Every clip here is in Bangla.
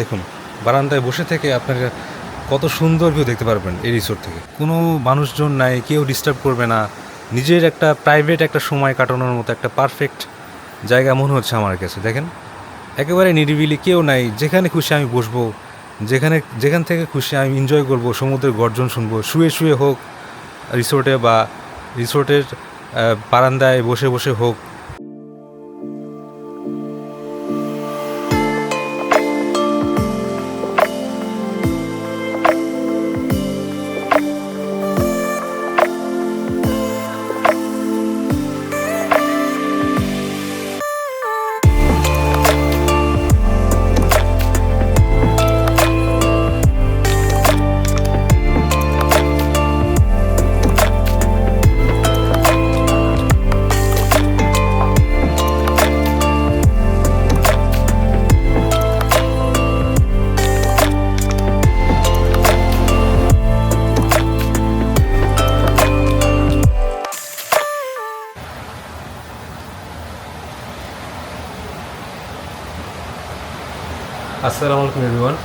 দেখুন, বারান্দায় বসে থেকে আপনারা কত সুন্দর ভিউ দেখতে পারবেন এই রিসোর্ট থেকে। কোনো মানুষজন নাই, কেউ ডিস্টার্ব করবে না। নিজের একটা প্রাইভেট একটা সময় কাটানোর মতো একটা পারফেক্ট জায়গা মনে হচ্ছে আমার কাছে, দেখেন। একেবারে নিরিবিলি, কেউ নাই, যেখানে খুশি আমি বসবো, যেখানে, যেখান থেকে খুশি আমি এনজয় করব, সমুদ্রের গর্জন শুনব, শুয়ে শুয়ে হোক রিসোর্টে বা রিসোর্টের বারান্দায় বসে বসে হোক আসসালামু আলাইকুম, এভরিওয়ান।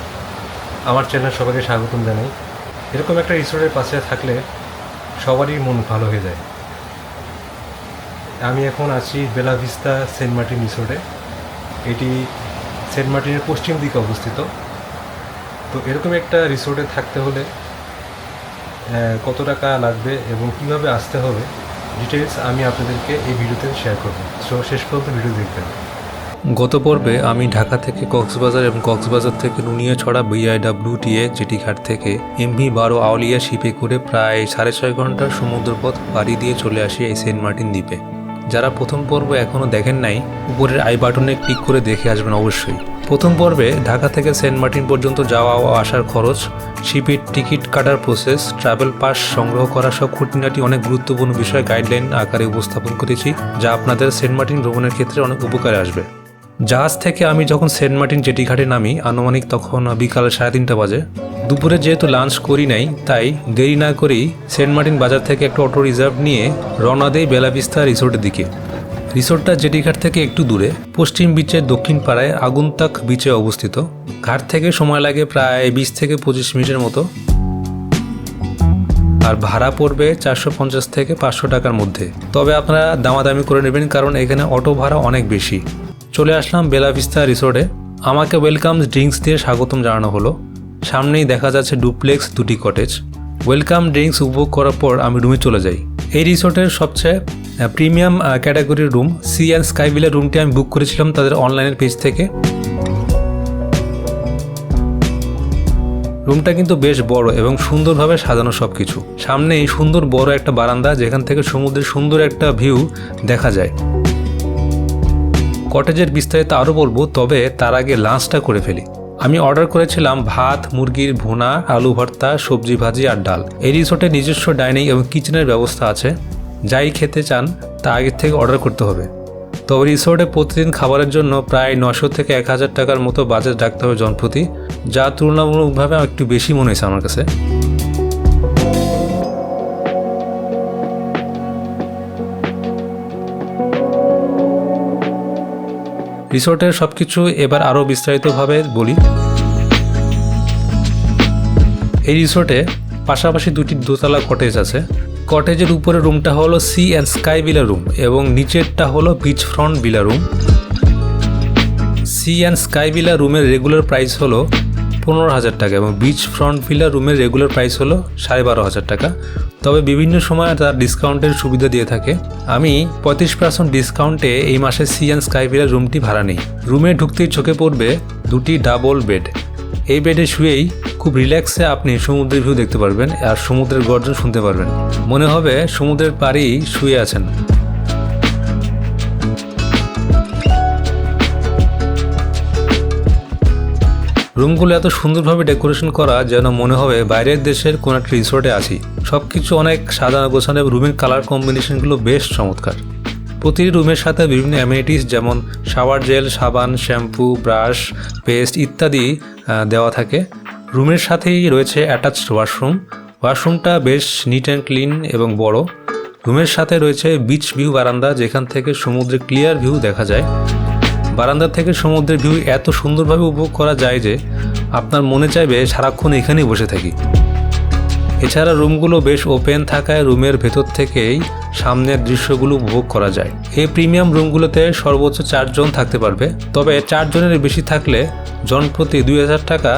আমার চ্যানেল সবাইকে স্বাগতম জানাই। এরকম একটা রিসোর্টের পাশে থাকলে সবারই মন ভালো হয়ে যায়। আমি এখন আছি বেলা ভিস্তা, সেন্ট মার্টিন রিসোর্টে। এটি সেন্ট মার্টিনের পশ্চিম দিকে অবস্থিত। তো এরকম একটা রিসোর্টে থাকতে হলে কত টাকা লাগবে এবং কীভাবে আসতে হবে ডিটেলস আমি আপনাদেরকে এই ভিডিওতে শেয়ার করব। সো শেষ পর্যন্ত ভিডিও দেখবেন। গত পর্বে আমি ঢাকা থেকে কক্সবাজার এবং কক্সবাজার থেকে নুনিয়াছড়া বিআইডাব্লিউটিএ জেটি ঘাট থেকে এমভি বারো আউলিয়া শিপে করে প্রায় সাড়ে ছয় ঘণ্টার সমুদ্রপথ পাড়ি দিয়ে চলে আসি এই সেন্ট মার্টিন দ্বীপে। যারা প্রথম পর্ব এখনও দেখেন নাই, উপরের আই বাটনে ক্লিক করে দেখে আসবেন অবশ্যই। প্রথম পর্বে ঢাকা থেকে সেন্ট মার্টিন পর্যন্ত যাওয়া ও আসার খরচ, শিপের টিকিট কাটার প্রসেস ট্রাভেল পাস সংগ্রহ করা সব খুঁটিনাটি অনেক গুরুত্বপূর্ণ বিষয় গাইডলাইন আকারে উপস্থাপন করেছি, যা আপনাদের সেন্ট মার্টিন ভ্রমণের ক্ষেত্রে অনেক উপকারে আসবে। জাহাজ থেকে আমি যখন সেন্ট মার্টিন জেটি ঘাটে নামি, আনুমানিক তখন বিকাল সাড়ে তিনটা বাজে। দুপুরে যেহেতু লাঞ্চ করি নাই, তাই দেরি না করেই সেন্ট মার্টিন বাজার থেকে একটা অটো রিজার্ভ নিয়ে রওনা দেই বেলাবিস্তা রিসোর্টের দিকে। রিসোর্টটা জেটি ঘাট থেকে একটু দূরে, পশ্চিম বিচের দক্ষিণ পাড়ায় আগুনতাক বিচে অবস্থিত। ঘাট থেকে সময় লাগে প্রায় বিশ থেকে পঁচিশ মিনিটের মতো। আর ভাড়া পড়বে চারশো পঞ্চাশ থেকে পাঁচশো টাকার মধ্যে। তবে আপনারা দামাদামি করে নেবেন, কারণ এখানে অটো ভাড়া অনেক বেশি। চলে আসলাম বেলাভিস্তা রিসোর্টে। আমাকে ওয়েলকাম ড্রিঙ্কস দিয়ে স্বাগতম জানানো হলো। সামনেই দেখা যাচ্ছে ডুপ্লেক্স দুটি কটেজ ওয়েলকাম ড্রিঙ্কস উপভোগ করার পর আমি রুমে চলে যাই। এই রিসোর্টের সবচেয়ে প্রিমিয়াম ক্যাটাগরির রুম সি অ্যান্ড স্কাই ভিলের রুমটি আমি বুক করেছিলাম তাদের অনলাইনের পেজ থেকে। রুমটা কিন্তু বেশ বড় এবং সুন্দরভাবে সাজানো সব কিছু সামনেই সুন্দর বড় একটা বারান্দা যেখান থেকে সমুদ্রের সুন্দর একটা ভিউ দেখা যায়। কটেজের বিস্তারিত আরও বলব, তবে তার আগে লাঞ্চটা করে ফেলি। আমি অর্ডার করেছিলাম ভাত, মুরগির ভুনা, আলু ভর্তা, সবজি ভাজি আর ডাল। এই রিসোর্টে নিজস্ব ডাইনিং এবং কিচেনের ব্যবস্থা আছে। যাই খেতে চান, তা আগের থেকে অর্ডার করতে হবে। তবে রিসোর্টে প্রতিদিন খাবারের জন্য প্রায় নশো থেকে এক হাজার টাকার মতো বাজেট রাখতে হবে জনপ্রতি, যা তুলনামূলকভাবে একটু বেশি মনে হয়েছে আমার কাছে। রিসোর্টের সব কিছু এবার আরও বিস্তারিতভাবে বলি। এই রিসোর্টে পাশাপাশি দুটি দোতলা কটেজ আছে। কটেজের উপরে রুমটা হলো sea and sky villa room এবং নিচেরটা হলো beach front villa room sea and sky villa রুমের রেগুলার প্রাইস হলো পনেরো হাজার টাকা এবং বিচ ফ্রন্ট ভিলা রুমের রেগুলার প্রাইস হলো সাড়ে বারো হাজার টাকা। তবে বিভিন্ন সময় তার ডিসকাউন্টের সুবিধা দিয়ে থাকে। আমি পঁয়ত্রিশ পার্সেন্ট ডিসকাউন্টে এই মাসে সি অ্যান্ড স্কাই ভিলার রুমটি ভাড়া নেই। রুমে ঢুকতেই চোখে পড়বে দুটি ডাবল বেড এই বেডে শুয়েই খুব রিল্যাক্সে আপনি সমুদ্রের ভিউ দেখতে পারবেন আর সমুদ্রের গর্জন শুনতে পারবেন। মনে হবে সমুদ্রের পাড়েই শুয়ে আছেন। রুমগুলো এত সুন্দরভাবে ডেকোরেশন করা যেন মনে হবে বাইরের দেশের কোনো একটা রিসোর্টে আছি। সব কিছু অনেক সাজানো গোছানো এবং রুমের কালার কম্বিনেশনগুলো বেশ চমৎকার। প্রতিটি রুমের সাথে বিভিন্ন অ্যামিনিটিস যেমন শাওয়ার জেল সাবান শ্যাম্পু ব্রাশ পেস্ট ইত্যাদি দেওয়া থাকে। রুমের সাথেই রয়েছে অ্যাটাচড ওয়াশরুম ওয়াশরুমটা বেশ নিট অ্যান্ড ক্লিন এবং বড়। রুমের সাথে রয়েছে বিচ ভিউ বারান্দা, যেখান থেকে সমুদ্রের ক্লিয়ার ভিউ দেখা যায়। বারান্দা থেকে সমুদ্রের ভিউ এত সুন্দরভাবে উপভোগ করা যায় যে আপনার মনে চাইবে সারাক্ষণ এখানেই বসে থাকি। এছাড়া রুমগুলো বেশ ওপেন থাকায় রুমের ভেতর থেকেই সামনের দৃশ্যগুলো উপভোগ করা যায়। এই প্রিমিয়াম রুমগুলোতে সর্বোচ্চ চারজন থাকতে পারবে। তবে চারজনের বেশি থাকলে জন প্রতি দুই হাজার টাকা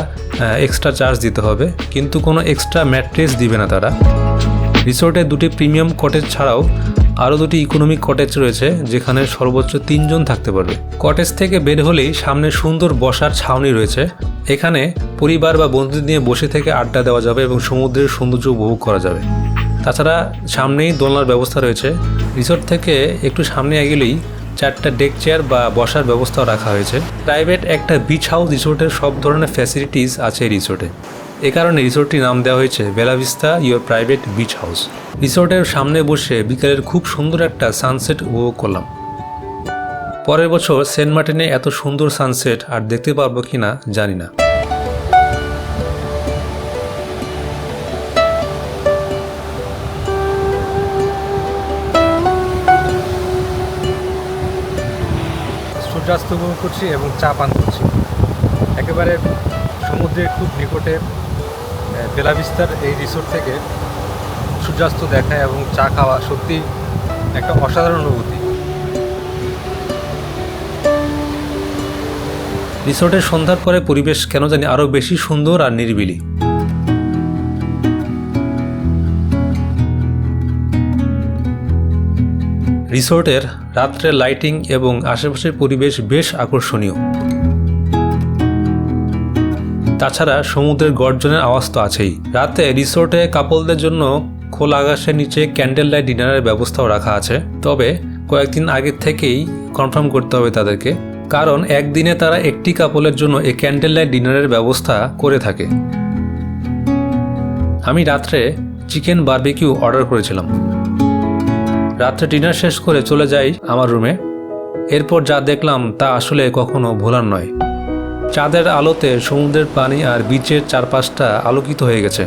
এক্সট্রা চার্জ দিতে হবে। কিন্তু কোনো এক্সট্রা ম্যাট্রেস দিবে না তারা। রিসোর্টে দুটি প্রিমিয়াম কটেজ ছাড়াও আরও দুটি ইকোনমিক কটেজ রয়েছে যেখানে সর্বোচ্চ তিনজন থাকতে পারবে। কটেজ থেকে বের হলেই সামনে সুন্দর বসার ছাউনি রয়েছে। এখানে পরিবার বা বন্ধুদের নিয়ে বসে থেকে আড্ডা দেওয়া যাবে এবং সমুদ্রের সৌন্দর্য উপভোগ করা যাবে। তাছাড়া সামনেই দোলনার ব্যবস্থা রয়েছে। রিসোর্ট থেকে একটু সামনে এগেলেই চারটা ডেক চেয়ার বা বসার ব্যবস্থাও রাখা হয়েছে। প্রাইভেট একটা বিচ হাউস রিসোর্টের সব ধরনের ফ্যাসিলিটিস আছে এই রিসোর্টে এ কারণে রিসোর্টটির নাম দেওয়া হয়েছে Bellavista your private beach house. রিসোর্টের সামনে বসে বিকেলের খুব সুন্দর একটা সানসেট উপভোগ করলাম। পরের বছর সেন্ট মার্টিনে এত সুন্দর সানসেট আর দেখতে পারব কিনা জানি না। সূর্যাস্ত উপভোগ করছি এবং চা পান করছি। একেবারে সমুদ্রের খুব নিকটে আহ, বেলাভিস্তার এই রিসোর্ট থেকে সূর্যাস্ত দেখা এবং চা খাওয়া সত্যি একটা অসাধারণ অনুভূতি। রিসোর্টের সন্ধ্যার পরে পরিবেশ কেন জানি আরও বেশি সুন্দর আর নিরিবিলি। রিসোর্টের রাত্রের লাইটিং এবং আশেপাশের পরিবেশ বেশ আকর্ষণীয়। তাছাড়া সমুদ্রের গর্জনের আওয়াজ তো আছেই। রাতে রিসোর্টে কাপলদের জন্য খোলা আকাশের নিচে ক্যান্ডেল লাইট ডিনারের ব্যবস্থাও রাখা আছে। তবে কয়েকদিন আগের থেকেই কনফার্ম করতে হবে তাদেরকে, কারণ একদিনে তারা একটি কাপলের জন্য এই ক্যান্ডেল লাইট ডিনারের ব্যবস্থা করে থাকে। আমি রাত্রে চিকেন বারবিকিউ অর্ডার করেছিলাম। রাত্রে ডিনার শেষ করে চলে যাই আমার রুমে। এরপর যা দেখলাম তা আসলে কখনো ভোলার নয়। চাঁদের আলোতে সমুদ্রের পানি আর বিচের চারপাশটা আলোকিত হয়ে গেছে।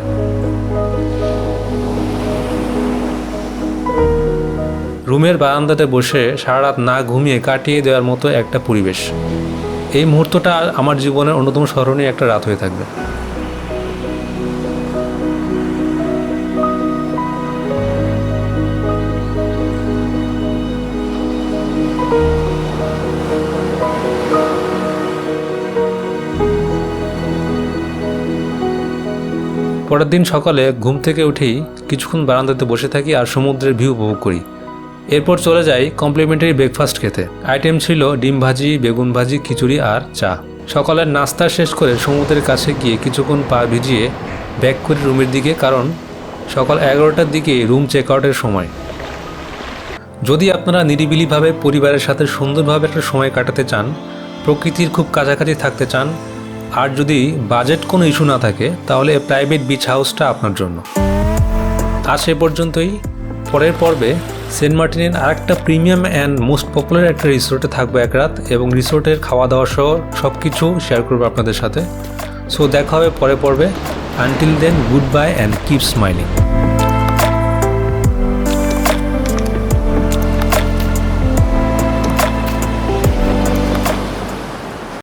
রুমের বারান্দাতে বসে সারা রাত না ঘুমিয়ে কাটিয়ে দেওয়ার মতো একটা পরিবেশ। এই মুহূর্তটা আমার জীবনের অন্যতম স্মরণীয় একটা রাত হয়ে থাকবে। পরের দিন সকালে ঘুম থেকে উঠেই কিছুক্ষণ বারান্দাতে বসে থাকি আর সমুদ্রের ভিউ উপভোগ করি। এরপর চলে যাই কমপ্লিমেন্টারি ব্রেকফাস্ট খেতে। আইটেম ছিল ডিম ভাজি, বেগুন ভাজি, খিচুড়ি আর চা। সকালের নাস্তা শেষ করে সমুদ্রের কাছে গিয়ে কিছুক্ষণ পা ভিজিয়ে ব্যাক করি রুমের দিকে কারণ সকাল এগারোটার দিকে রুম চেক আউটের সময়। যদি আপনারা নিরিবিলিভাবে পরিবারের সাথে সুন্দরভাবে একটা সময় কাটাতে চান, প্রকৃতির খুব কাছাকাছি থাকতে চান আর যদি বাজেট কোনো ইস্যু না থাকে, তাহলে প্রাইভেট বিচ হাউসটা আপনার জন্য। আর সে পর্যন্তই। পরের পর্বে সেন্ট মার্টিনের আরেকটা প্রিমিয়াম অ্যান্ড মোস্ট পপুলার একটা রিসোর্টে থাকব এক রাত এবং রিসোর্টের খাওয়া দাওয়া সহ সব কিছু শেয়ার করব আপনাদের সাথে। সো দেখা হবে পরে পর্বে। Until then good bye and keep smiling